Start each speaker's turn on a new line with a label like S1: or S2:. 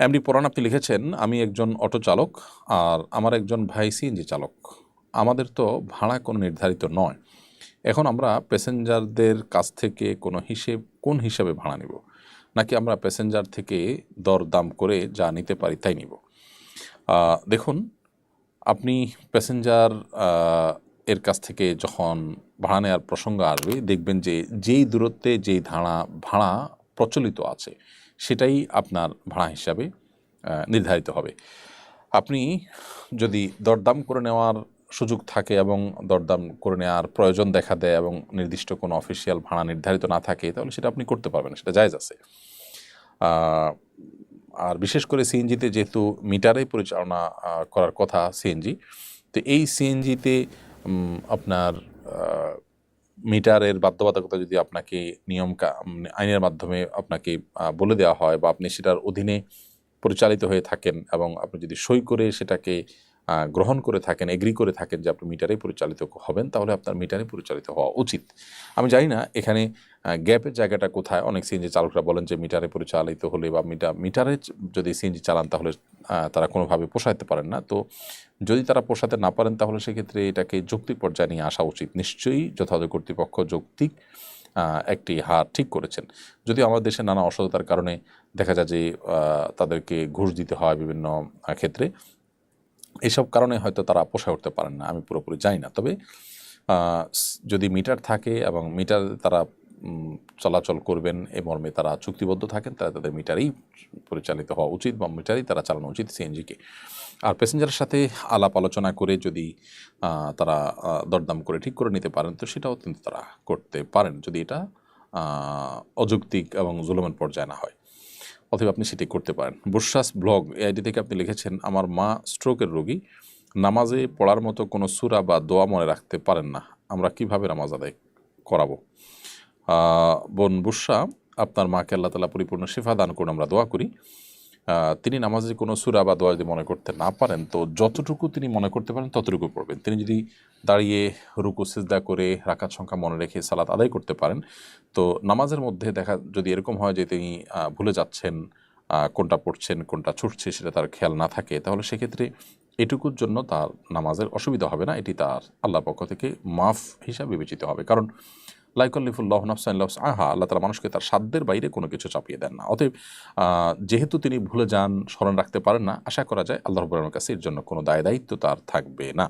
S1: MD পরাণ আপনি লিখেছেন, আমি একজন অটো চালক আর আমার একজন ভাই সিএনজি চালক। আমাদের তো ভাড়া কোনো নির্ধারিত নয়। এখন আমরা প্যাসেঞ্জারদের কাছ থেকে কোনো হিসেব, কোন হিসাবে ভাড়া নিব? নাকি আমরা প্যাসেঞ্জার থেকে দর দাম করে যা নিতে পারি তাই নিব? দেখুন, আপনি প্যাসেঞ্জার এর কাছ থেকে যখন ভাড়া নেওয়ার প্রসঙ্গ আসবে, দেখবেন যে যেই দূরত্বে যেই ধারা ভাড়া প্রচলিত আছে সেটাই আপনার ভাড়া হিসাবে নির্ধারিত হবে। আপনি যদি দরদাম করে নেওয়ার সুযোগ থাকে এবং দরদাম করে নেওয়ার প্রয়োজন দেখা দেয় এবং নির্দিষ্ট কোনো অফিসিয়াল ভাড়া নির্ধারিত না থাকে, তাহলে সেটা আপনি করতে পারবেন, সেটা জায়জ আছে। আর বিশেষ করে সিএনজিতে যেহেতু মিটারে পরিচালনা করার কথা সিএনজি তো এই সিএনজিতে আপনার মিটারের বাধ্যবাধকতা যদি আপনাকে নিয়ম আইনের মাধ্যমে আপনাকে বলে দেওয়া হয় বা আপনি সেটার অধীনে পরিচালিত হয়ে থাকেন এবং আপনি যদি সই করে সেটাকে গ্রহণ করে থাকেন এগ্রি করে থাকেন যে আপনি মিটারে পরিচালিত হবেন, তাহলে আপনার মিটারে পরিচালিত হওয়া উচিত। আমি জানি না এখানে গ্যাপের জায়গাটা কোথায়? অনেক সিএনজি চালকরা বলেন যে মিটারে পরিচালিত হলে বা মিটার মিটারে যদি সিএনজি চালান তাহলে তারা কোনোভাবে পোষাইতে পারেন না। তো যদি তারা পোষাতে না পারেন, তাহলে সেক্ষেত্রে এটাকে যৌক্তিক পর্যায়ে নিয়ে আসা উচিত। নিশ্চয়ই যথাযথ কর্তৃপক্ষ যৌক্তিক একটি হার ঠিক করেছেন। যদিও আমাদের দেশে নানা অসততার কারণে দেখা যায় যে তাদেরকে ঘুষ দিতে হয় বিভিন্ন ক্ষেত্রে। এসব কারণে হয়তো তারা পোষায় উঠতে পারেন না, আমি পুরোপুরি জানি না। তবে যদি মিটার থাকে এবং মিটার তারা চলাচল করবেন এ মর্মে তারা চুক্তিবদ্ধ থাকেন, তারা তাদের মিটারেই পরিচালিত হওয়া উচিত বা মিটারেই তারা চালানো উচিত সিএনজিকে। আর প্যাসেঞ্জারের সাথে আলাপ আলোচনা করে যদি তারা দরদাম করে ঠিক করে নিতে পারেন, তো সেটাও কিন্তু তারা করতে পারেন যদি এটা অযৌক্তিক এবং জুলুমের পর্যায়ে না হয়। অথবা আপনি সেটি করতে পারেন। বুশ্বাস ব্লগ এই আইডি থেকে আপনি লিখেছেন, আমার মা স্ট্রোকের রোগী। নামাজে পড়ার মতো কোনো সুরা বা দোয়া মনে রাখতে পারেন না। আমরা কীভাবে নামাজ আদায় করাবো? বোন বুসা, আপনার মাকে আল্লাহ তালা পরিপূর্ণ শেফা দান করুন, আমরা দোয়া করি। তিনি নামাজে কোনো সুরা বা দোয়া যদি মনে করতে না পারেন, তো যতটুকু তিনি মনে করতে পারেন, ততটুকু পড়বেন। তিনি যদি দাঁড়িয়ে রুকু, সিজদা করে রাকাত সংখ্যা মনে রেখে সালাত আদায় করতে পারেন, তো নামাজের মধ্যে দেখা, যদি এরকম হয় যে তিনি ভুলে যাচ্ছেন কোনটা পড়ছেন, কোনটা ছুটছে সেটা তার খেয়াল না থাকে, তাহলে সেক্ষেত্রে এটুকুর জন্য তার নামাজের অসুবিধা হবে না, এটি তার আল্লাহ পক্ষ থেকে মাফ হিসাবে বিবেচিত হবে। কারণ লাইকল্লিফুল্লাহ নাফসাইল্লাহ আহা আল্লাহ তালা মানুষকে তার সাধ্যের বাইরে কোনো কিছু চাপিয়ে দেন না। অতএব যেহেতু তিনি ভুলে যান, স্মরণ রাখতে পারেন না, আশা করা যায় আল্লাহ রবুল্লাহর কাছে এর জন্য কোনো দায় দায়িত্ব তার থাকবে না।